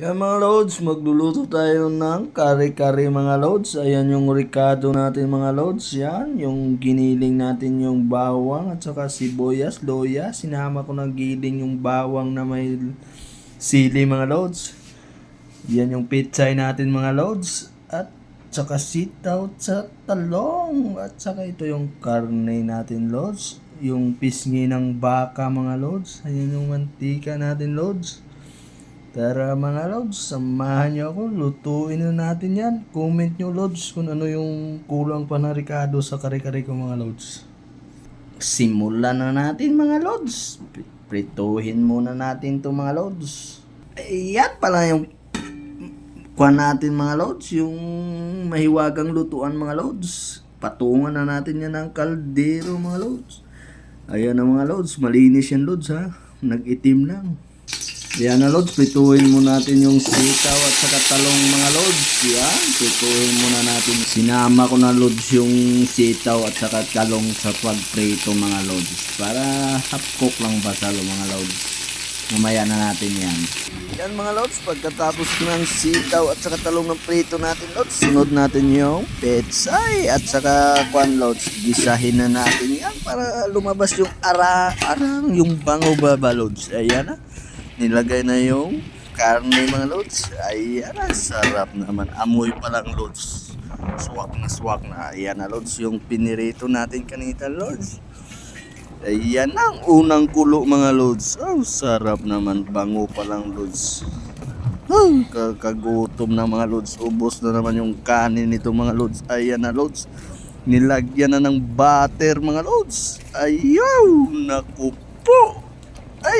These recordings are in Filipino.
Yan mga loads, magluluto tayo ng kare-kare mga loads. Ayan yung ricado natin mga loads. Yan, yung giniling natin yung bawang at saka sibuyas, loya. Sinama ko ng giling yung bawang na may sili mga loads. Yan yung pitsay natin mga loads. At saka sitaw sa talong. At saka ito yung karne natin loads. Yung pisngi ng baka mga loads. Ayan yung mantika natin loads. Tara mga Lods, samahan niyo ako. Lutuin na natin yan. Comment niyo Lods kung ano yung kulang pa na Ricardo sa kare-kare ko mga Lods. Simulan na natin mga Lods. Prituhin muna natin to mga Lods. Ayan pala yung kuha natin mga Lods. Yung mahiwagang lutuan mga Lods. Patungan na natin yan ng kaldero mga Lods. Ayan na mga Lods. Malinis yan Lods ha. Nag-itim lang. Yan na Lods, prituhin mo natin yung sitaw at saka talong mga Lods. Yan, prituhin muna natin. Sinama ko na Lods yung sitaw at saka talong sa pagprito mga Lods. Para half cook lang basalo mga Lods. Mamaya na natin yan. Yan mga Lods, pagkatapos ng sitaw at saka talong ng prito natin Lods, sunod natin yung petsay at saka kwan Lods. Gisahin na natin yan para lumabas yung ara, arang, yung bango baba Lods. Ayan na nilagay na yung karne mga lods. Ayan na, sarap naman. Amoy pa lang lods. Swak na swak na. Ayan na lods, yung pinirito natin kanita lods. Ayan ang unang kulo mga lods. Oh, sarap naman. Bango pa lang lods. Oh, kakagutom na mga lods. Ubos na naman yung kanin nito mga lods. Ayan na lods. Nilagyan na ng butter mga lods. Ayaw, naku po.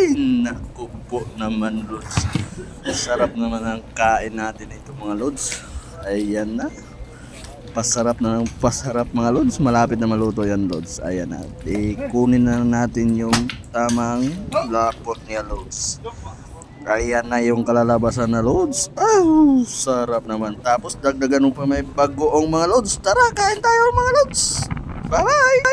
Ay, naku po naman, Lods. Sarap naman ang kain natin ito, mga Lods. Ayan na. Pasarap na ng pasarap, mga Lods. Malapit na maluto yan, Lods. Ayan na. Ikunin na natin yung tamang lapot niya, Lods. Ayan na yung kalalabasan na Lods. Ah, sarap naman. Tapos dagdagan mo pa may bagoong mga Lods. Tara, kain tayo mga Lods. Bye-bye!